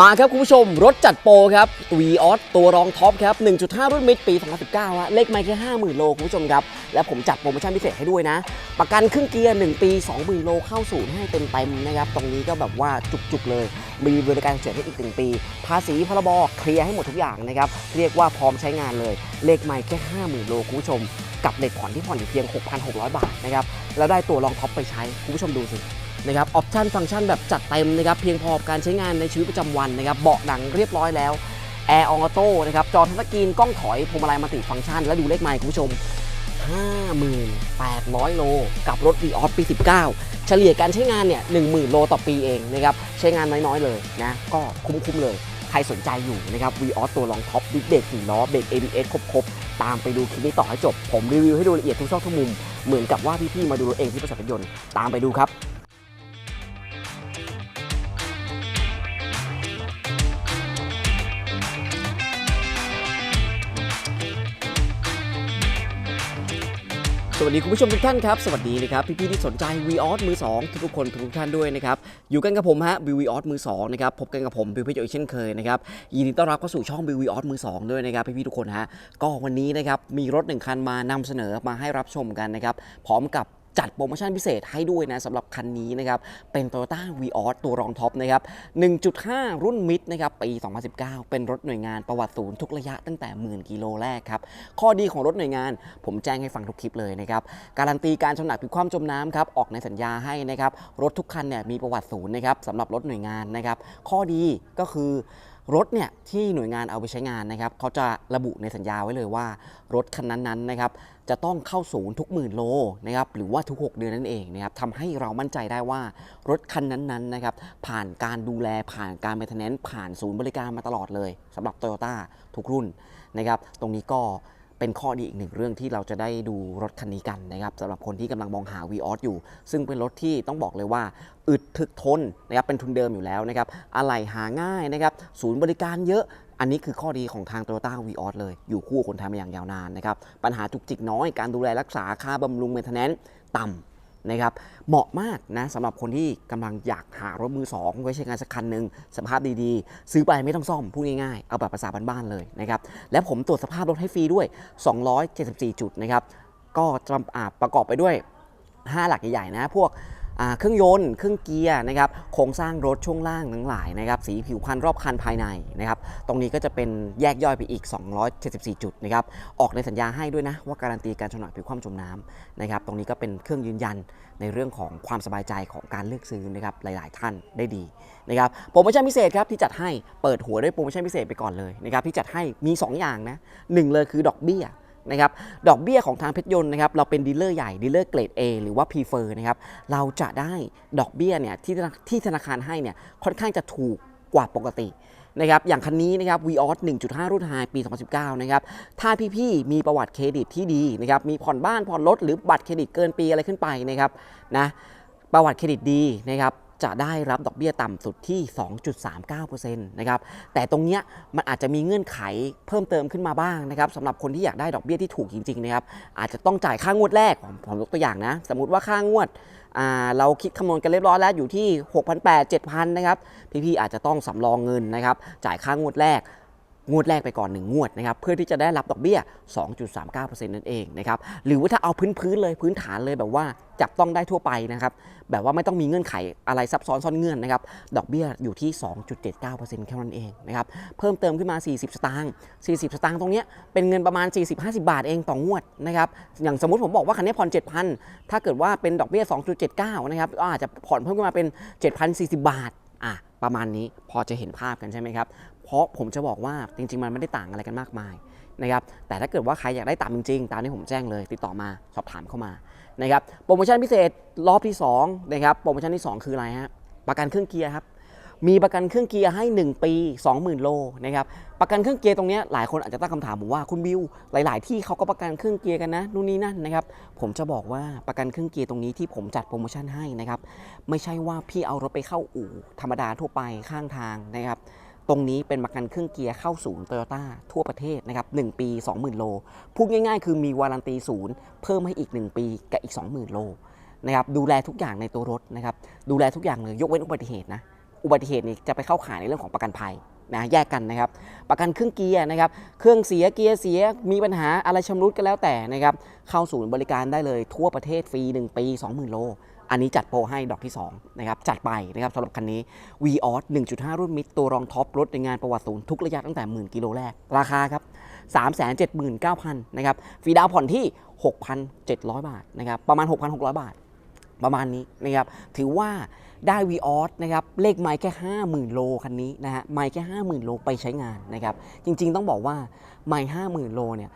มาครับคุณผู้ชมรถจัดโปรครับ v ีออสตัวรองท็อปครับ 1.5 รุ่นมิดปี 2019ฮะเลขไม่แค่ 50,000 โลคุณผู้ชมครับ และผมจัดโปรโมชั่นพิเศษให้ด้วยนะ ประกันครึ่งเกียร์ 1 ปี 20,000 โลเข้าศูนย์ให้เต็มเต็มนะครับ ตรงนี้ก็แบบว่าจุกๆเลย มีบริการเฉยให้อีก 1 ปี ภาษีพรบเคลียร์ให้หมดทุกอย่างนะครับ เรียกว่าพร้อมใช้งานเลย เลขไม่แค่ 50,000 โลคุณผู้ชม กับเลทผ่อนที่ผ่อนอยู่เพียง 6,600 บาทนะครับแล้วได้ตัวรองท็อปไปใช้คุณผู้ชมดูสิ นะครับออปชันฟังก์ชันแบบจัดเต็มนะครับเพียงพอกับการใช้งานในชีวิตประจำวันนะครับเบาะหนังเรียบร้อยแล้วแอร์ออโต้นะครับจอทัชสกรีนกล้องถอยพวงมาลัยมัลติฟังก์ชัน และดูเลขไมล์คุณผู้ชม 58,000 โล กับรถ v ีออสปี 19 เฉลี่ยการใช้งานเนี่ย 10,000 โลต่อปีเองนะครับใช้งานน้อยๆเลยนะก็คุ้มๆเลย ใครสนใจอยู่นะครับ v ีออสตัวรองท็อปดิสเบรกสี่ล้อเบรก ABS ครบๆ ตามไปดูคลิปนี้ต่อให้จบ ผมรีวิวให้ดูละเอียดทุกซอกทุกมุม เหมือนกับว่าพี่ๆมาดูรถเองที่บริษัทรถยนต์ตามไปดูครับ วัสดีคุณผู้ชมทุกท่านครับ สวัสดีนะครับ พี่ๆที่สนใจ v ีออสมือ 2 ทุกๆคนทุกท่านด้วยนะครับ อยู่กันกับผมฮะวิวีออสมือ2นะครับพบกันกับผมบิวพี่โจอีกเช่นเคยนะครับยินดีต้อนรับเข้าสู่ช่องบิวีออสมือ 2 ด้วยนะครับพี่ๆทุกคนฮะก็วันนี้นะครับมีรถหนึ่งคันมานำเสนอมาให้รับชมกันนะครับพร้อมกับ จัดโปรโมชั่นพิเศษให้ด้วยนะสำหรับคันนี้นะครับ เป็น Toyota v ีออสตัวรองท็อปนะครับ 1.5 รุ่นมิดนะครับ ปี 2019 เป็นรถหน่วยงานประวัติศูนย์ทุกระยะตั้งแต่หมื่นกิโลแรกครับ ข้อดีของรถหน่วยงานผมแจ้งให้ฟังทุกคลิปเลยนะครับ การันตีการชำหนักผิวความจมน้ำครับ ออกในสัญญาให้นะครับ รถทุกคันเนี่ยมีประวัติศูนย์นะครับสำหรับรถหน่วยงานนะครับ ข้อดีก็คือ รถเนี่ยที่หน่วยงานเอาไปใช้งานนะครับเขาจะระบุในสัญญาไว้เลยว่า รถคันนั้นๆนะครับจะต้องเข้าศูนย์ทุกหมื่นโลนะครับหรือว่าทุก 6 เดือนนั่นเองนะครับทำให้เรามั่นใจได้ว่ารถคันนั้นๆนะครับผ่านการดูแลผ่านการ m ม i เ t น n น n ผ่านศูนย์บริการมาตลอดเลยสำหรับ Toyota ทุกรุ่นนะครับตรงนี้ก็ เป็นข้อดีอีกหนึ่งเรื่องที่เราจะได้ดูรถคันนี้กันนะครับสำหรับคนที่กำลังมองหา v ีออสอยู่ ซึ่งเป็นรถที่ต้องบอกเลยว่า อึดถึกทนนะครับเป็นทุนเดิมอยู่แล้วนะครับอะไหล่หาง่ายนะครับศูนย์บริการเยอะอันนี้คือข้อดีของทาง t o y ต้าวีออสเลย อยู่คู่คนไทยมาอย่างยาวนานนะครับ ปัญหาจุกจิกน้อย การดูแลรักษาค่าบำรุงเมนเทนแนนต่ำ นะครับเหมาะมากนะสำหรับคนที่กำลังอยากหารถมือสองไว้ใช้งานสักคันหนึ่งสภาพดีๆ ซื้อไปไม่ต้องซ่อมพูดง่ายๆ เอาแบบภาษาบ้านๆเลยนะครับและผมตรวจสภาพรถให้ฟรีด้วย 274 จุดนะครับก็จะประกอบไปด้วย 5 หลักใหญ่ๆนะพวก เครื่องยนต์ เครื่องเกียร์นะครับโครงสร้างรถช่วงล่างทั้งหลายนะครับสีผิวพรรณรอบคันภายในนะครับตรงนี้ก็จะเป็นแยกย่อยไปอีก 274 จุดนะครับออกในสัญญาให้ด้วยนะว่าการันตีการชำระผิวความจมน้ำนะครับตรงนี้ก็เป็นเครื่องยืนยันในเรื่องของความสบายใจของการเลือกซื้อนะครับหลาย ๆ ท่านได้ดีนะครับโปรโมชั่นพิเศษครับที่จัดให้เปิดหัวด้วยโปรโมชั่นพิเศษไปก่อนเลยนะครับที่จัดให้มี 2 อย่างนะหนึ่งเลยคือดอกเบี้ย นะครับดอกเบี้ยของทางเพชรยนต์นะครับเราเป็นดีลเลอร์ใหญ่ดีลเลอร์เกรด A หรือว่า p ีเฟอร์นะครับเราจะได้ดอกเบี้ยเนี่ยที่ธนาที่ธนาคารให้เนี่ยค่อนข้างจะถูกกว่าปกตินะครับอย่างคันนี้นะครับ v ีออส1.5 รุ่นไฮปี 2019 นะครับ ถ้าพี่ๆ มีประวัติเครดิตที่ดีนะครับ มีผ่อนบ้านผ่อนรถหรือบัตรเครดิตเกินปีอะไรขึ้นไปนะครับนะ ประวัติเครดิตดีนะครับ จะได้รับดอกเบี้ยต่ำสุดที่ 2.39%นะครับ แต่ตรงเนี้ยมันอาจจะมีเงื่อนไขเพิ่มเติมขึ้นมาบ้างนะครับสำหรับคนที่อยากได้ดอกเบี้ยที่ถูกจริงๆนะครับ อาจจะต้องจ่ายค่างวดแรก ผมผมยกตัวอย่างนะ สมมติว่าค่างวดเราคิดคำนวณกันเรียบร้อยแล้วอยู่ที่ 6,800 7,000 นะครับ พี่ๆอาจจะต้องสำรองเงินนะครับ จ่ายค่างวดแรก งวดแรกไปก่อน 1 งวดนะครับเพื่อที่จะได้รับดอกเบี้ย 2.39%นั่นเองนะครับหรือว่าถ้าเอาพื้นๆเลยพื้นฐานเลยแบบว่าจับต้องได้ทั่วไปนะครับแบบว่าไม่ต้องมีเงื่อนไขอะไรซับซ้อนซ่อนเงื่อนนะครับดอกเบี้ยอยู่ที่ 2.79%แค่นั้นเองนะครับเพิ่มเติมขึ้นมา 40 สตางค์40 สตางค์ตรงเนี้ยเป็นเงินประมาณ 40-50 บาทเองต่องวดนะครับอย่างสมมติผมบอกว่าคันนี้ผ่อน 7,000 ถ้าเกิดว่าเป็นดอกเบี้ย 2.79 นะครับก็อาจจะผ่อนเพิ่มขึ้นมาเป็น 7,040 บาทอะประมาณนี้พอจะเห็นภาพกันใช่ไหมครับ ราะผมจะบอกว่าจริง ๆ มันไม่ได้ต่างอะไรกันมากมายนะครับแต่ถ้าเกิดว่าใครอยากได้ตามจริงๆ ตามที่ผมแจ้งเลย ติดต่อมาสอบถามเข้ามานะครับโปรโมชั่นพิเศษรอบที่2นะครับโปรโมชั่นที่ 2 คืออะไรฮะประกันเครื่องเกียร์ครับมีประกันเครื่องเกียร์ให้ 1 ปี 20,000 โลนะครับประกันเครื่องเกียร์ตรงนี้หลายคนอาจจะตั้งคำถามผมว่าคุณบิวหลาย ๆ ที่เขาก็ประกันเครื่องเกียร์กันนะนู่นนี่นั่นนะครับผมจะบอกว่าประกันเครื่องเกียร์ตรงนี้ที่ผมจัดโปรโมชั่นให้นะครับไม่ใช่ว่าพี่เอารถไปเข้าอู่ธรรมดาทั่วไปข้างทางนะครับ ตรงนี้เป็นประกันเครื่องเกียร์เข้าศูนย์โตโยต้าทั่วประเทศนะครับ1ปี 20,000 โล พูดง่ายๆ คือมีวารันตีศูนย์เพิ่มให้อีก 1 ปีกับอีก 20,000 โลนะครับดูแลทุกอย่างในตัวรถนะครับดูแลทุกอย่างเลยยกเว้นอุบัติเหตุนะอุบัติเหตุนี่จะไปเข้าข่ายในเรื่องของประกันภัยนะแยกกันนะครับ ประกันเครื่องเกียร์นะครับ เครื่องเสียเกียร์เสียมีปัญหาอะไรชำรุดก็แล้วแต่นะครับ เข้าศูนย์บริการได้เลยทั่วประเทศฟรี 1 ปี 20,000 โล อันนี้จัดโปรให้ดอกที่2นะครับจัดไปนะครับสำหรับคันนี้ v ีออส1.5 รุ่นมิดตัวรองท็อปรถในงานประวัติศูนย์ทุกระยะตั้งแต่หมื่นกิโลแรก ราคาครับ 379,000นะครับฟรีดาวผ่อนที่ 6,700 บาทนะครับประมาณ 6,600 บาท ประมาณนี้นะครับถือว่าได้ v ีออสนะครับเลขไมล์แค่ 50,000 โลคันนี้นะฮะไมล์แค่ 50,000 โลไปใช้งานนะครับจริงๆ ต้องบอกว่าไมล์50,000 โลเนี่ย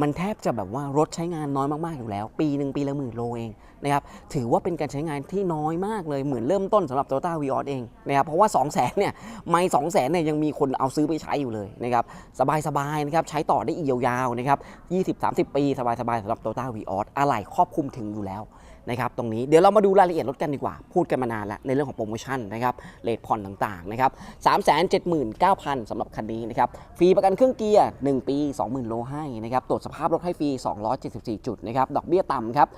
มันแทบจะแบบว่ารถใช้งานน้อยมากๆอยู่แล้ว ปีหนึ่งปีละหมื่นโลเองนะครับถือว่าเป็นการใช้งานที่น้อยมากเลยเหมือนเริ่มต้นสำหรับ Toyota v ีออสเองนะครับเพราะว่า 2 0 0 0 0นเนี่ยไม่สองแสนเนี่ยยังมีคนเอาซื้อไปใช้อยู่เลยนะครับสบายๆนะครับใช้ต่อได้อีกยาวๆนะครับ20-30 ปีสบายๆสำหรับ Toyota v ีออสอะไรครอบคลุมถึงอยู่แล้ว นะครับตรงนี้เดี๋ยวเรามาดูรายละเอียดรถกันดีกว่า พูดกันมานานแล้วในเรื่องของโปรโมชั่นนะครับเลทผ่อนต่างๆนะครับ379,000สำหรับคันนี้นะครับฟรีประกันเครื่องเกียร์ 1 ปี 20,000 โลให้นะครับตรวจสภาพรถให้ฟรี 274 จุดนะครับดอกเบี้ยต่ำครับ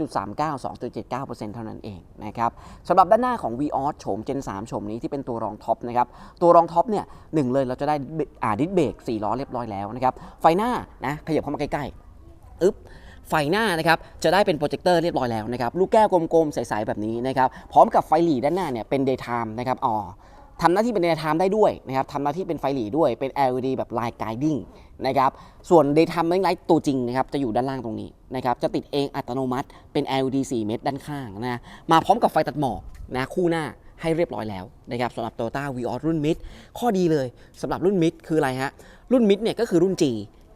2.39 2.79%เท่านั้นเองนะครับสำหรับด้านหน้าของ v ีออสโฉม Gen 3โฉมนี้ที่เป็นตัวรองท็อปนะครับตัวรองท็อปเนี่ยหนึ่งเลยเราจะได้อ่าดิสเบรก4ล้อเรียบร้อยแล้วนะครับไฟหน้านะขยับเข้ามาใกล้ๆอึ๊บ ไฟหน้านะครับจะได้เป็นโปรเจคเตอร์เรียบร้อยแล้วนะครับลูกแก้วกลมๆใสๆแบบนี้นะครับพร้อมกับไฟหลีด้านหน้าเนี่ยเป็น daytime นะครับอ๋อทำหน้าที่เป็น daytime ได้ด้วยนะครับทำหน้าที่เป็นไฟหลีด้วยเป็น LED แบบ light guiding นะครับส่วน daytime running light ตัวจริงนะครับจะอยู่ด้านล่างตรงนี้นะครับจะติดเองอัตโนมัติเป็น LED 4 เม็ดด้านข้างนะมาพร้อมกับไฟตัดหมอกนะคู่หน้าให้เรียบร้อยแล้วนะครับสำหรับ Toyota v ีออรุ่น Mid ข้อดีเลยสำหรับรุ่น Mid คืออะไรฮะรุ่น Mid เนี่ยก็คือรุ่น G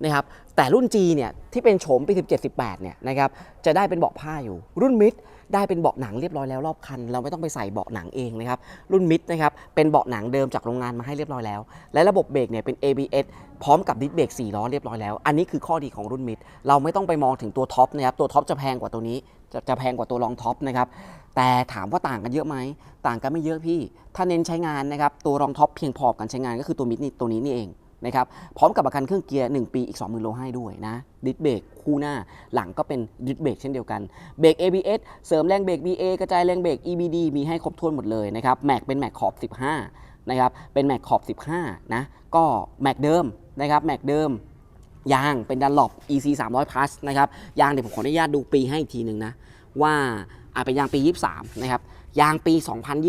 นะครับแต่รุ่น G เนี่ยที่เป็นโฉมปี 17 18เนี่ยนะครับจะได้เป็นเบาะผ้าอยู่ รุ่นมิดได้เป็นเบาะหนังเรียบร้อยแล้วรอบคัน เราไม่ต้องไปใส่เบาะหนังเองนะครับรุ่นมิดนะครับเป็นเบาะหนังเดิมจากโรงงานมาให้เรียบร้อยแล้ว และระบบเบรกเนี่ยเป็น ABS พร้อมกับดิสเบรก4ล้อเรียบร้อยแล้ว อันนี้คือข้อดีของรุ่นมิดเราไม่ต้องไปมองถึงตัวท็อปนะครับตัวท็อปจะแพงกว่าตัวนี้จะจะแพงกว่าตัวรองท็อปนะครับแต่ถามว่าต่างกันเยอะไหมต่างกันไม่เยอะพี่ ถ้าเน้นใช้งานนะครับตัวรองท็อปเพียงพอกับการใช้งานก็คือตัวมิดนี่ตัวนี้นี่เอง นะครับพร้อมกับประกันเครื่องเกียร์ 1 ปีอีก 20,000โลให้ด้วยนะดิสเบรกคู่หน้าหลังก็เป็นดิสเบรกเช่นเดียวกันเบรก ABS เสริมแรงเบรก BA กระจายแรงเบรก EBD มีให้ครบถ้วนหมดเลยนะครับแม็กเป็นแม็กขอบ 15นะครับเป็นแม็กขอบ 15นะก็แม็กเดิมนะครับแม็กเดิมยางเป็นดันหลบ EC 300 plus นะครับยางเดี๋ยวผมขออนุญาตดูปีให้อีกทีหนึ่งนะว่าอาจเป็นยางปี 23 นะครับ ยางปี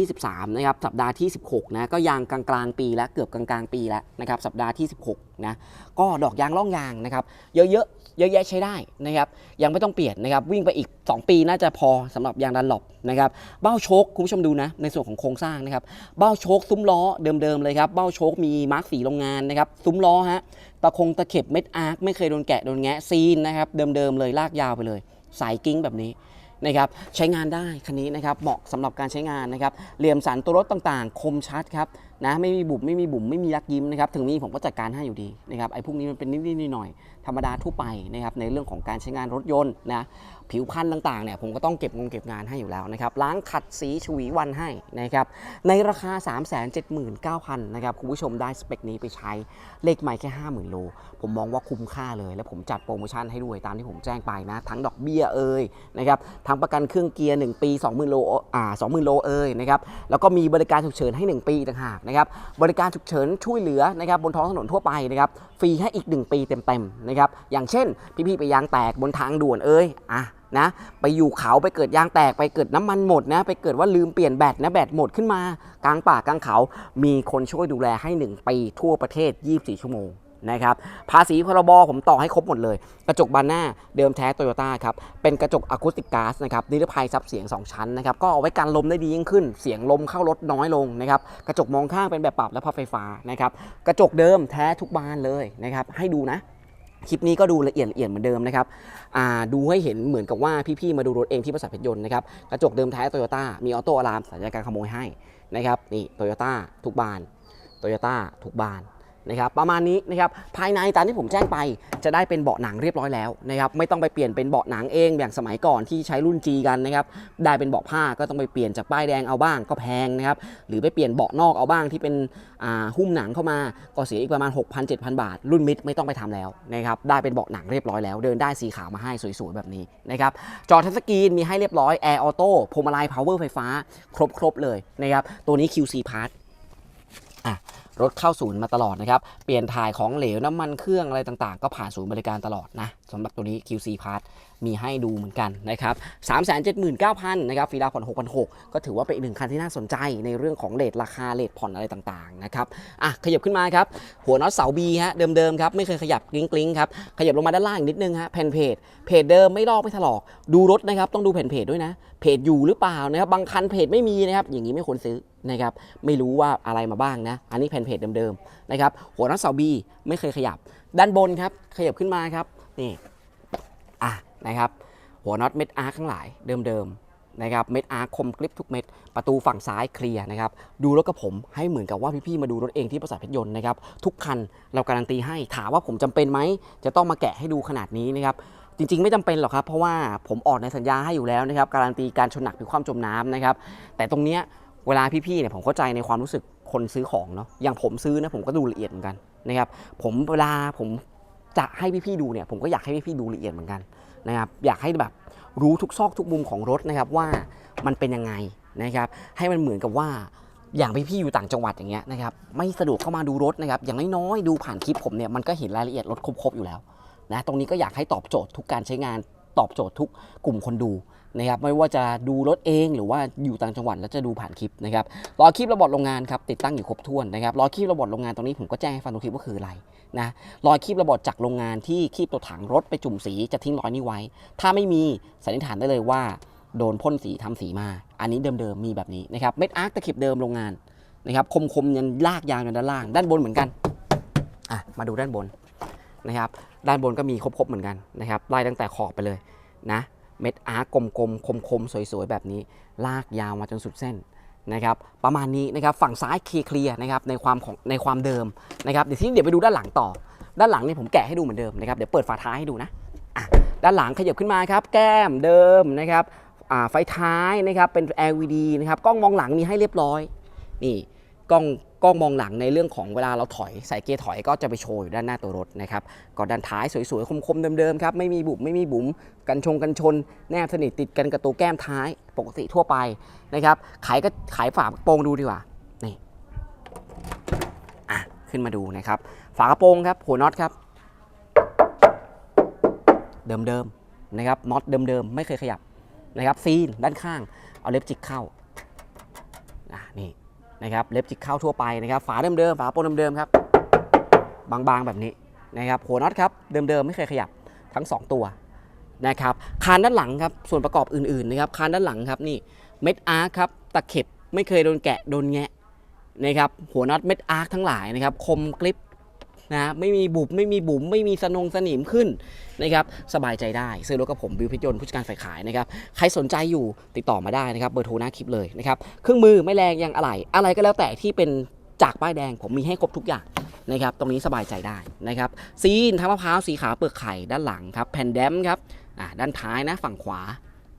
2023 นะครับ สัปดาห์ที่ 16 นะ ก็ยางกลางๆปีแล้ว เกือบกลางๆปีแล้วนะครับ สัปดาห์ที่ 16 นะ ก็ดอกยางล่องยางนะครับ เยอะๆ เยอะแยะใช้ได้นะครับ ยังไม่ต้องเปลี่ยนนะครับ วิ่งไปอีก 2 ปีน่าจะพอสำหรับยางดันหลบนะครับ เบ้าโชคคุณผู้ชมดูนะ ในส่วนของโครงสร้างนะครับ เบ้าโชคซุ้มล้อเดิมๆเลยครับ เบ้าโชคมีมาร์กสีโรงงานนะครับ ซุ้มล้อฮะ ตะคงตะเข็บเม็ดอาร์คไม่เคยโดนแกะโดนแงะซีนนะครับ เดิมๆเลยลากยาวไปเลย สายกิ้งแบบนี้ นะครับใช้งานได้คันนี้นะครับเหมาะสำหรับการใช้งานนะครับเหลี่ยมสันตัวรถต่างๆ คมชัดครับนะไม่มีบุบไม่มีบุ๋มไม่มียักยิ้มนะครับถึงมีผมก็จัดการให้อยู่ดีนะครับไอ้พวกนี้มันเป็นนิดๆหน่อยๆธรรมดาทั่วไปนะครับในเรื่องของการใช้งานรถยนต์นะ ผิวพันธุ์ต่างๆเนี่ยผมก็ต้องเก็บงงเก็บงานให้อยู่แล้วนะครับล้างขัดสีฉวีวันให้นะครับในราคา 379,000นะครับคุณผู้ชมได้สเปคนี้ไปใช้เลขไม่แค่ 50,000 โล ผมมองว่าคุ้มค่าเลย และผมจัดโปรโมชั่นให้ด้วยตามที่ผมแจ้งไปนะ ทั้งดอกเบี้ยเอ่ยนะครับทั้งประกันเครื่องเกียร์ 1 ปี 20,000 โลอ่า20,000 โลเอ่ยนะครับแล้วก็มีบริการฉุกเฉินให้ 1 ปีต่างหากนะครับบริการฉุกเฉินช่วยเหลือนะครับบนท้องถนนทั่วไปนะครับฟรีให้อีก 1 ปีเต็มๆนะครับอย่างเช่นพี่ๆไปยางแตกบนทางด่วนเอ่ยอะ นะไปอยู่เขาไปเกิดยางแตกไปเกิดน้ำมันหมดนะไปเกิดว่าลืมเปลี่ยนแบตนะแบตหมดขึ้นมากลางป่ากลางเขา มีคนช่วยดูแลให้ 1 ปีทั่วประเทศ 24 ชั่วโมงนะครับภาษีพรบผมต่อให้ครบหมดเลย กระจกบานหน้าเดิมแท้โตโยต้าครับ เป็นกระจกอะคูสติกก๊าซนะครับนิรภัยซับเสียง 2 ชั้นนะครับ ก็เอาไว้กันลมได้ดียิ่งขึ้น เสียงลมเข้ารถน้อยลงนะครับ กระจกมองข้างเป็นแบบปรับและพับไฟฟ้านะครับ กระจกเดิมแท้ทุกบานเลยนะครับ ให้ดูนะ คลิปนี้ก็ดูละเอียดละเอียดเหมือนเดิมนะครับดูให้เห็นเหมือนกับว่าพี่ๆมาดูรถเองที่บริษัทเพชรยนต์นะครับกระจกเดิมท้ายโตโยต้ามีออโต้อะลามสัญญาการขโมยให้นะครับนี่โตโยต้าทุกบานโตโยต้าทุกบาน นะครับประมาณนี้นะครับภายในตามที่ผมแจ้งไปจะได้เป็นเบาะหนังเรียบร้อยแล้วนะครับไม่ต้องไปเปลี่ยนเป็นเบาะหนังเองอย่างสมัยก่อนที่ใช้รุ่น G กันนะครับได้เป็นเบาะผ้าก็ต้องไปเปลี่ยนจากป้ายแดงเอาบ้างก็แพงนะครับหรือไปเปลี่ยนเบาะนอกเอาบ้างที่เป็นหุ้มหนังเข้ามาก็เสียอีกประมาณ 6,000-7,000 บาท รุ่นมิดไม่ต้องไปทำแล้วนะครับได้เป็นเบาะหนังเรียบร้อยแล้ว เดินได้สีขาวมาให้สวยๆแบบนี้นะครับจอทัชสกรีนมีให้เรียบร้อยแอร์ออโต้พวงมาลัยพาวเวอร์ไฟฟ้าครบๆเลยนะครับตัวนี้ QC Part อะ รถเข้าศูนย์มาตลอดนะครับ เปลี่ยนถ่ายของเหลวน้ำมันเครื่องอะไรต่างๆ ก็ผ่านศูนย์บริการตลอดนะสำหรับตัวนี้ QC Part มีให้ดูเหมือนกันนะครับ379,000นะครับฟีดาผ่อน6,600ก็ถือว่าเป็นอีกหนึ่งคันที่น่าสนใจในเรื่องของเลทราคาเลทผ่อนอะไรต่างๆนะครับอะขยับขึ้นมาครับ หัวน็อตเสาบีฮะเดิมๆครับไม่เคยขยับกลิ้งกลิ้งๆครับขยับลงมาด้านล่างนิดนึงฮะแผ่นเพจเพจเดิมไม่ลอกไม่ถลอก ดูรถนะครับต้องดูแผ่นเพจด้วยนะเพจอยู่หรือเปล่านะครับบางคันเพจไม่มีนะครับอย่างนี้ไม่ควรซื้อนะครับไม่รู้ว่าอะไรมาบ้างนะ อันนี้แผ่นเพจเดิมๆนะครับหัวน็อตเสาบีไม่เคยขยับ ด้านบนครับขยับขึ้นมาครับนี่อะนะครับหัวน็อตเม็ดอาร์ข้างหลายเดิมๆนะครับเม็ดอาร์คมกริปทุกเม็ดประตูฝั่งซ้ายเคลียร์นะครับดูรถกับผมให้เหมือนกับว่าพี่ๆมาดูรถเองที่บริษัทเพชรยนต์นะครับทุกคันเราการันตีให้ถามว่าผมจำเป็นไหมจะต้องมาแกะให้ดูขนาดนี้นะครับจริงๆ ไม่จำเป็นหรอกครับ เพราะว่าผมออกในสัญญาให้อยู่แล้วนะครับ การันตีการชนหนักผิวความจมน้ำนะครับ แต่ตรงเนี้ยเวลาพี่ๆเนี่ยผมเข้าใจในความรู้สึก คนซื้อของเนาะอย่างผมซื้อนะผมก็ดูละเอียดเหมือนกันนะครับผมเวลาผมจะให้พี่ๆดูเนี่ยผมก็อยากให้พี่ๆดูละเอียดเหมือนกันนะครับอยากให้แบบรู้ทุกซอกทุกมุมของรถนะครับว่ามันเป็นยังไงนะครับให้มันเหมือนกับว่าอย่างพี่ๆอยู่ต่างจังหวัดอย่างเงี้ยนะครับไม่สะดวกเข้ามาดูรถนะครับอย่างน้อยๆดูผ่านคลิปผมเนี่ยมันก็เห็นรายละเอียดรถครบๆอยู่แล้วนะตรงนี้ก็อยากให้ตอบโจทย์ทุกการใช้งานตอบโจทย์ทุกกลุ่มคนดู นะครับไม่ว่าจะดูรถเองหรือว่าอยู่ต่างจังหวัดแล้วจะดูผ่านคลิปนะครับรอคลิประบบโรงงานครับติดตั้งอยู่ครบถ้วนนะครับรอคลิประบบโรงงานตรงนี้ผมก็แจ้งให้ฟังทุกคลิปว่าคืออะไรนะรอยคีบระบบจากโรงงานที่คีบตัวถังรถไปจุ่มสีจะทิ้งรอยนี้ไว้ ถ้าไม่มีสันนิษฐานได้เลยว่า โดนพ่นสีทำสีมา อันนี้เดิมๆมีแบบนี้นะครับเม็ดอาร์คตะเข็บเดิมโรงงานนะครับคมๆยันลากยาวยันด้านล่าง ด้านบนเหมือนกันอะมาดูด้านบนนะครับด้านบนก็มีครบๆเหมือนกันนะครับไล่ตั้งแต่ขอบไปเลยนะ เม็ดอาร์กลมๆคมๆ สวยๆ แบบนี้ ลากยาวมาจนสุดเส้นนะครับประมาณนี้นะครับฝั่งซ้ายเคลียร์นะครับในความของในความเดิมนะครับเดี๋ยวที่เดี๋ยวไปดูด้านหลังต่อ ด้านหลังนี่ผมแกะให้ดูเหมือนเดิมนะครับเดี๋ยวเปิดฝาท้ายให้ดูนะอะด้านหลังขยับขึ้นมาครับแก้มเดิมนะครับอ่าไฟท้ายนะครับเป็น LED นะครับกล้องมองหลังมีให้เรียบร้อยนี่ กล้องกล้องมองหลังในเรื่องของเวลาเราถอยใส่เกียร์ถอยก็จะไปโชว์อยู่ด้านหน้าตัวรถนะครับก็ด้านท้ายสวยๆคมๆเดิมๆครับไม่มีบุบไม่มีบุ๋มกันชงกันชน แนบสนิทติดกันกับตัวแก้มท้ายปกติทั่วไปนะครับขายก็ขายฝากระโปรงดูดีกว่านี่อะขึ้นมาดูนะครับฝากระโปรงครับหัวน็อตครับ เดิมๆนะครับน็อตเดิมๆไม่เคยขยับนะครับซีนด้านข้างเอาเล็บจิกเข้าอะนี่ นะครับเล็บจิกเข้าทั่วไปนะครับฝาเดิมๆฝาโปรงเดิมๆครับบางๆแบบนี้นะครับหัวน็อตครับเดิมๆไม่เคยขยับทั้ง 2 ตัวนะครับคานด้านหลังครับส่วนประกอบอื่นๆนะครับคานด้านหลังครับนี่เม็ดอาร์คครับตะเข็บไม่เคยโดนแกะโดนแงะนะครับหัวน็อตเม็ดอาร์คทั้งหลายนะครับคมกริป นะไม่มีบุบไม่มีบุ๋มไม่มีสนงสนิมขึ้นนะครับสบายใจได้ซื้อรถกับผมบิวพิจยนผู้จัดการฝ่ายขายนะครับใครสนใจอยู่ติดต่อมาได้นะครับเบอร์โทรหน้าคลิปเลยนะครับเครื่องมือไม่แรงยังอะไรอะไรก็แล้วแต่ที่เป็นจากป้ายแดงผมมีให้ครบทุกอย่างนะครับตรงนี้สบายใจได้นะครับซีนทั้งมะพร้าวสีขาวเปลือกไข่ด้านหลังครับแผ่นแดมครับอ่าด้านท้ายนะฝั่งขวา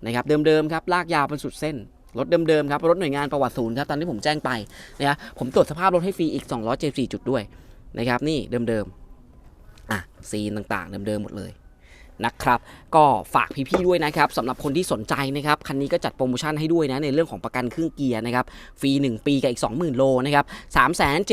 นะครับเดิมๆครับลากยาวเป็นสุดเส้นรถเดิมๆครับรถหน่วยงานประวัติศูนย์ครับตอนที่ผมแจ้งไปนะครับผมตรวจสภาพรถให้ฟรีอีก 274 จุดด้วย นะครับนี่เดิมๆอะซีนต่างๆเดิมๆหมดเลยนะครับ ก็ฝากพี่ๆด้วยนะครับสำหรับคนที่สนใจนะครับคันนี้ก็จัดโปรโมชั่นให้ด้วยนะในเรื่องของประกันเครื่องเกียร์นะครับฟรี 1 ปีกับอีก 20,000 โลนะครับ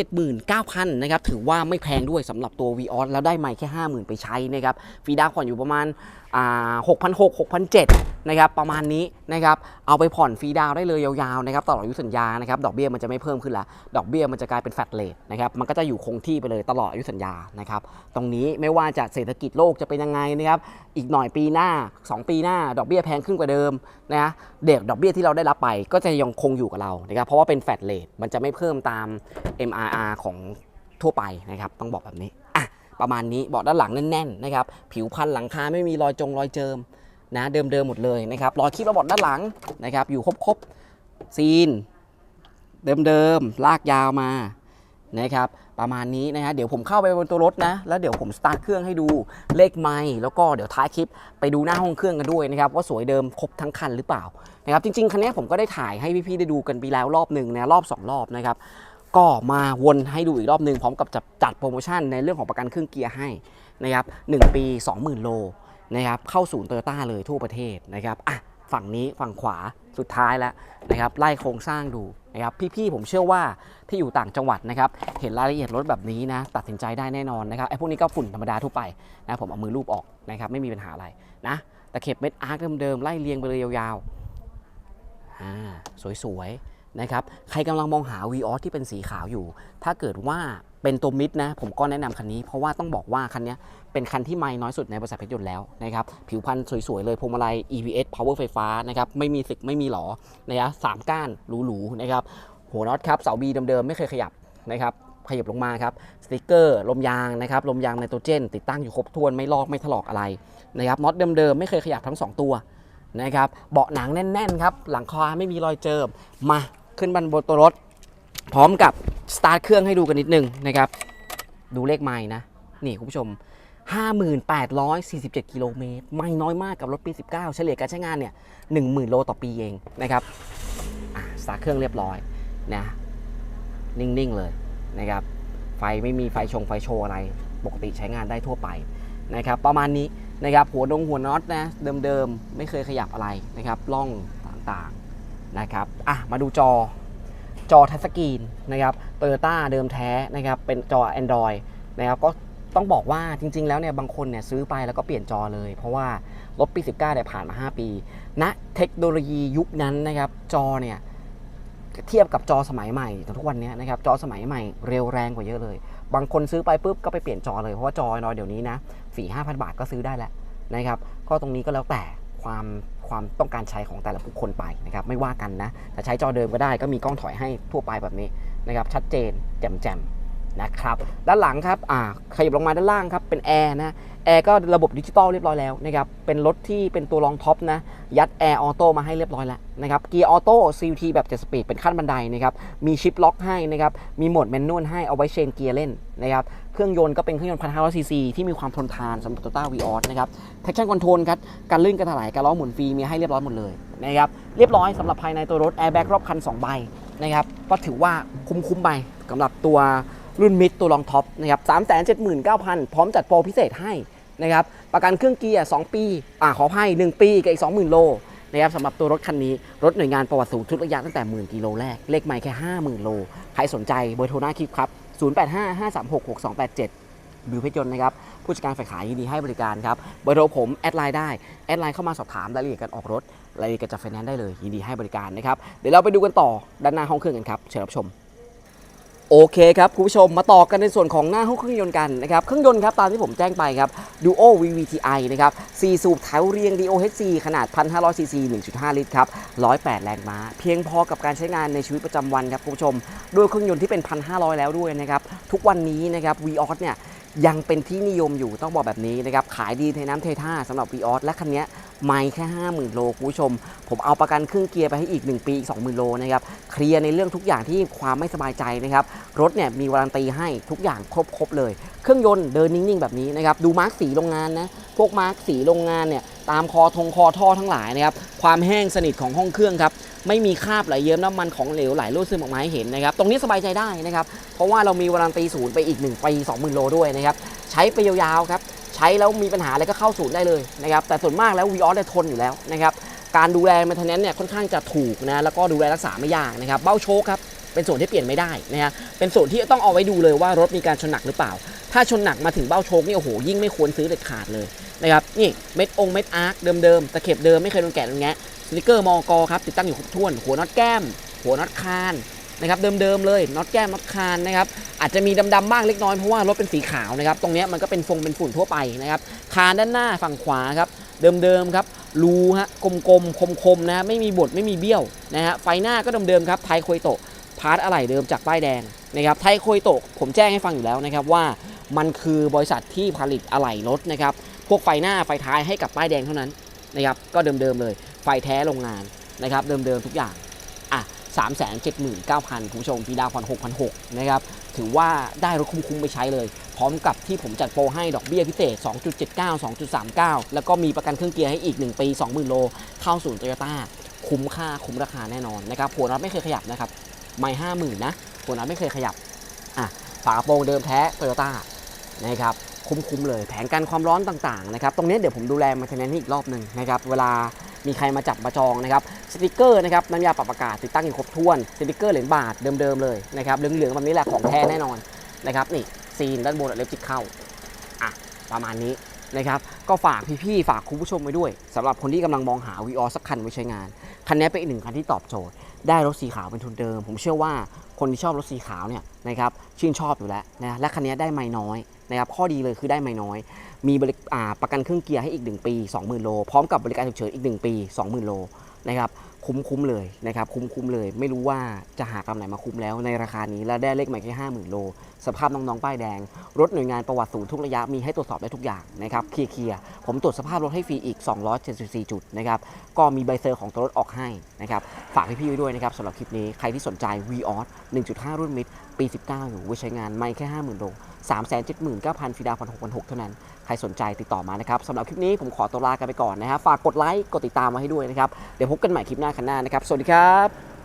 379,000นะครับถือว่าไม่แพงด้วยสำหรับตัว v ีออสแล้วได้ไม่แค่ 50,000 ไปใช้นะครับฟรีดาวผ่อนอยู่ประมาณอ่า6,600 6,700นเจ็ดนะครับประมาณนี้นะครับเอาไปผ่อนฟรีดาวได้เลยยาวๆนะครับตลอดอายุสัญญานะครับดอกเบี้ยมันจะไม่เพิ่มขึ้นละดอกเบี้ยมันจะกลายเป็นแฟลตเลทนะครับมันก็จะอยู่คงที่ไปเลยตลอดอายุสัญญานะครับตรงนี้ไม่ว่าจะเศรษฐกิจโลกจะเป็นยังไงนะครับอีกหน่อยปีหน้า 2 ปีหน้า ดอกเบี้ยแพงขึ้นกว่าเดิมนะเด็กดอกเบี้ยที่เราได้รับไปก็จะยังคงอยู่กับเรานะครับเพราะว่าเป็นแฟลตเลทมันจะไม่เพิ่มตาม MRR ของทั่วไปนะครับต้องบอกแบบนี้อะประมาณนี้เบาะด้านหลังแน่นๆนะครับผิวพันหลังคาไม่มีรอยจงรอยเจิมนะเดิมๆหมดเลยนะครับรอยคีบระบบด้านหลังนะครับอยู่ครบๆซีน เดิมๆลากยาวมา นะครับประมาณนี้นะฮะเดี๋ยวผมเข้าไปบนตัวรถนะ แล้วเดี๋ยวผมสตาร์ทเครื่องให้ดูเลขไมล์แล้วก็เดี๋ยวท้ายคลิปไปดูหน้าห้องเครื่องกันด้วยนะครับว่าสวยเดิมครบทั้งคันหรือเปล่านะครับจริงๆคันนี้ผมก็ได้ถ่ายให้พี่ๆได้ดูกันไปแล้วรอบหนึ่งนะรอบ 2 รอบนะครับก็มาวนให้ดูอีกรอบหนึ่งพร้อมกับจัดจัดโปรโมชั่นในเรื่องของประกันเครื่องเกียร์ให้นะครับ1ปี 20,000 โลนะครับเข้าศูนย์โตโยต้าเลยทั่วประเทศนะครับอะฝั่งนี้ฝั่งขวาสุดท้ายแล้วนะครับไล่โครงสร้างดู นะครับพี่ๆผมเชื่อว่าที่อยู่ต่างจังหวัดนะครับเห็นรายละเอียดรถแบบนี้นะตัดสินใจได้แน่นอนนะครับไอ้พวกนี้ก็ฝุ่นธรรมดาทั่วไปนะผมเอามือลูบออกนะครับไม่มีปัญหาอะไรนะตะเข็บเม็ดอาร์คเดิมๆไล่เรียงไปเลยยาวๆสวยๆนะครับใครกำลังมองหา v ีออที่เป็นสีขาวอยู่ ถ้าเกิดว่าเป็นตัวมิดนะผมก็แนะนำคันนี้ เพราะว่าต้องบอกว่าคันนี้ เป็นคันที่ไม่น้อยสุดในบริษัทเพชรยนต์แล้วนะครับผิวพรรณสวยๆเลยพวงมาลัย EVS Power ไฟฟ้านะครับไม่มีสึกไม่มีหลอนะครับสามก้านหรูๆนะครับหัวน็อตครับเสาบีเดิมๆไม่เคยขยับนะครับขยับลงมาครับสติกเกอร์ลมยางนะครับลมยางไนโตรเจน ติดตั้งอยู่ครบถ้วนไม่ลอกไม่ถลอกอะไรนะครับน็อตเดิมๆไม่เคยขยับทั้ง 2 ตัวนะครับเบาะหนังแน่นๆครับหลังคาไม่มีรอยเจิมมาขึ้นบันบนตัวรถ พร้อมกับสตาร์ทเครื่องให้ดูกันนิดนึงนะครับดูเลขไม้นะนี่คุณผู้ชม 5847 กิโลเมตร ไม่น้อยมากกับรถปี 19 เฉลี่ยการใช้งานเนี่ย 10,000 โลต่อปีเองนะครับสตาร์เครื่องเรียบร้อยนะนิ่ง ๆ เลยนะครับ ไฟไม่มีไฟชงไฟโชว์อะไร ปกติใช้งานได้ทั่วไปนะครับ ประมาณนี้นะครับ หัวดงหัวน็อตนะ เดิม ๆ ไม่เคยขยับอะไรนะครับล่องต่างๆนะครับ อะ มาดูจอ จอทัชสกรีนนะครับโตโยต้าเดิมแท้นะครับ เป็นจอ Android นะครับ ก็ ต้องบอกว่าจริง ๆ แล้วเนี่ยบางคนเนี่ยซื้อไปแล้วก็เปลี่ยนจอเลย เพราะว่ารถปี 19เนี่ยผ่านมา 5 ปีณนะเทคโนโลยียุคนั้นนะครับจอเนี่ยเทียบกับจอสมัยใหม่ทุกวันนี้นะครับจอสมัยใหม่เร็วแรงกว่าเยอะเลย บางคนซื้อไปปุ๊บก็ไปเปลี่ยนจอเลยเพราะว่าจอน้อยเดี๋ยวนี้นะสี่ห้าพันบาทก็ซื้อได้แล้วนะครับก็ตรงนี้ก็แล้วแต่ความความต้องการใช้ของแต่ละบุคคลไปนะครับไม่ว่ากันนะจะใช้จอเดิมก็ได้ก็มีกล้องถอยให้ทั่วไปแบบนี้นะครับชัดเจนแจ่มแจ่ม นะครับด้านหลังครับอ่าขยับลงมาด้านล่างครับเป็นแอร์นะแอร์ก็ระบบดิจิตอลเรียบร้อยแล้วนะครับเป็นรถที่เป็นตัวรองท็อปนะยัดแอร์ออโต้มาให้เรียบร้อยแล้วนะครับเกียร์ออโต้ CVT แบบ7สปีดเป็นขั้นบันไดนะครับมีชิปล็อกให้นะครับมีโหมดแมนนวลให้เอาไว้เชนเกียร์เล่นนะครับเครื่องยนต์ก็เป็นเครื่องยนต์1,500ซีซีที่มีความทนทานสำหรับ Toyota Vios นะครับ traction control ครับการลื่นการถลายการล้อหมุนฟรีมีให้เรียบร้อยหมดเลยนะครับเรียบร้อยสำหรับภายในตัวรถ airbag รอบคัน2ใบนะครับก็ถือว่าคุ้มๆไปสำหรับตัว รุ่นมิดตัวรองท็อปนะครับ379,000พร้อมจัดโปรพิเศษให้นะครับประกันเครื่องเกียร์2ปีอ่าขออภัย1ปีกับอีก20,000โลนะครับสำหรับตัวรถคันนี้ รถหน่วยงานประวัติสูงชุดระยะตั้งแต่หมื่นกิโลแรก เลขไม่แค่50,000โล ใครสนใจเบอร์โทรหน้าคลิปครับ0855366287บิวเพชรยนต์นะครับผู้จัดการฝ่ายขายยินดีให้บริการครับเบอร์โทรผม แอดไลน์ได้ แอดไลน์เข้ามาสอบถามรายละเอียดการออกรถรายละเอียดการจัดไฟแนนซ์ได้เลยยินดีให้บริการนะครับเดี๋ยวเราไปดูกันต่อด้านหน้าห้องเครื่องกันครับเชิญรับชม โอเคครับคุณผู้ชมมาต่อกันในส่วนของหน้าห้องเครื่องยนต์กันนะครับเครื่องยนต์ครับตามที่ผมแจ้งไปครับ Duo VVTi นะครับ4สูบแถวเรียง DOHC ขนาด 1,500 cc 1.5 ลิตรครับ 108 แรงม้า เพียงพอกับการใช้งานในชีวิตประจำวันครับคุณผู้ชม ด้วยเครื่องยนต์ที่เป็น 1,500 แล้วด้วยนะครับ ทุกวันนี้นะครับ Vios เนี่ยยังเป็นที่นิยมอยู่ต้องบอกแบบนี้นะครับขายดีเทน้ำเทท่าสำหรับ Vios และคันนี้ ไม่แค่ 50,000 โลคุณผู้ชม ผมเอาประกันเครื่องเกียร์ไปให้อีก 1 ปี อีก 20,000 โลนะครับเคลียร์ในเรื่องทุกอย่างที่ความไม่สบายใจนะครับรถเนี่ยมีวารันตีให้ทุกอย่างครบๆเลย เครื่องยนต์เดินนิ่งๆ แบบนี้นะครับดูมาร์กสีโรงงานนะพวกมาร์กสีโรงงานเนี่ยตามคอทงคอท่อทั้งหลายนะครับความแห้งสนิทของห้องเครื่องครับไม่มีคราบไหลเยิ้มน้ำมันของเหลวไหลรั่วซึมออกมาให้เห็นนะครับตรงนี้สบายใจได้นะครับเพราะว่าเรามีวารันตีศูนย์ไปอีก1ปี20,000 โลด้วยนะครับใช้ไปยาวๆครับ ใช้แล้วมีปัญหาอะไรก็เข้าศูนย์ได้เลยนะครับแต่ส่วนมากแล้ววีออสเนี่ยทนอยู่แล้วนะครับการดูแลมันทนนเนี่ยค่อนข้างจะถูกนะแล้วก็ดูแลรักษาไม่ยากนะครับเบ้าโชคครับเป็นส่วนที่เปลี่ยนไม่ได้นะฮะเป็นส่วนที่ต้องเอาไว้ดูเลยว่ารถมีการชนหนักหรือเปล่า ถ้าชนหนักมาถึงเบ้าโชคนี่โอ้โหยิ่งไม่ควรซื้อเด็ดขาดเลยนะครับนี่เม็ดองเม็ดอาร์คเดิมๆตะเข็บเดิมไม่เคยโดนแกะโดนแงะสติกเกอร์มอกครับติดตั้งอยู่ครบถ้วน หัวน็อตแก้ม หัวน็อตคาน นะครับเดิมๆเลยน็อตแก้มน็อตคานนะครับอาจจะมีดำๆบ้างเล็กน้อยเพราะว่ารถเป็นสีขาวนะครับตรงนี้มันก็เป็นฟงเป็นฝุ่นทั่วไปนะครับคานด้านหน้าฝั่งขวาครับเดิมๆครับรูฮะกลมๆคมๆนะไม่มีบดไม่มีเบี้ยวนะฮะไฟหน้าก็เดิมๆครับไทยโคยโตพาร์ทอะไหล่เดิมจากป้ายแดงนะครับไทยโคยโตผมแจ้งให้ฟังอยู่แล้วนะครับว่ามันคือบริษัทที่ผลิตอะไหล่รถนะครับพวกไฟหน้าไฟท้ายให้กับป้ายแดงเท่านั้นนะครับก็เดิมๆเลย ไฟแท้โรงงานนะครับเดิมๆทุกอย่าง 379,000 คุณผู้ชมปีดาวผ่อน6,600 นะครับ ถือว่าได้รถคุ้มๆไปใช้เลย พร้อมกับที่ผมจัดโปรให้ดอกเบี้ยพิเศษ 2.79 2.39 แล้วก็มีประกันเครื่องเกียร์ให้อีก 1 ปี 20,000 โล เข้าศูนย์โตโยต้าคุ้มค่าคุ้มราคาแน่นอนนะครับหัวน็อตไม่เคยขยับนะครับไม่50,000นะหัวน็อตไม่เคยขยับอะฝากระโปรงเดิมแท้โตโยต้านะครับคุ้มๆเลยแผนการความร้อนต่างๆนะครับตรงนี้เดี๋ยวผมดูแลมาเทนแนนให้อีกรอบหนึ่งนะครับเวลา มีใครมาจับมาจองนะครับสติกเกอร์นะครับน้ำยาปรับอากาศติดตั้งอย่างครบถ้วนสติกเกอร์เหรียญบาทเดิมๆเลยนะครับเหลืองๆแบบนี้แหละของแท้แน่นอนนะครับนี่ซีนด้านบนเล็บจิกเข้าอะประมาณนี้นะครับก็ฝากพี่ๆฝากคุณผู้ชมไว้ด้วยสำหรับคนที่กำลังมองหาวีออสักคันไว้ใช้งาน คันนี้เป็นอีกหนึ่งคันที่ตอบโจทย์ ได้รถสีขาวเป็นทุนเดิม ผมเชื่อว่าคนที่ชอบรถสีขาวเนี่ยนะครับชื่นชอบอยู่แล้วนะและคันนี้ได้ไม่น้อยนะครับข้อดีเลยคือได้ไม่น้อย มีบริประกันเครื่องเกียร์ให้อีก 1 ปี 20,000 โล พร้อมกับบริการฉุกเฉินอีก 1 ปี 20,000 โลนะครับ คุ้มคุ้มเลยนะครับคุ้มคุ้มเลย ไม่รู้ว่าจะหากำไหนมาคุ้มแล้วในราคานี้และได้เลขใหม่แค่50,000โล สภาพน้องๆป้ายแดง รถหน่วยงานประวัติศูนย์ทุกระยะมีให้ตรวจสอบได้ทุกอย่างนะครับเคลียร์ๆผมตรวจสภาพรถให้ฟรีอีก 274 จุดนะครับก็มีใบเซอร์ของตัวรถออกให้นะครับฝากพี่ๆไว้ด้วยนะครับสำหรับคลิปนี้ใครที่สนใจ v ีออส1.5 รุ่นมิดปี 19 อยู่ไว้ใช้งานไม่แค่ 50,000โล 379,000 ฟีดาวพันหกพันหกเท่านั้น ใครสนใจติดต่อมานะครับสำหรับคลิปนี้ผมขอตัวลากันไปก่อนนะครับฝากกดไลค์กดติดตามมาให้ด้วยนะครับ เดี๋ยวพบกันใหม่คลิปหน้าคันหน้านะครับ สวัสดีครับ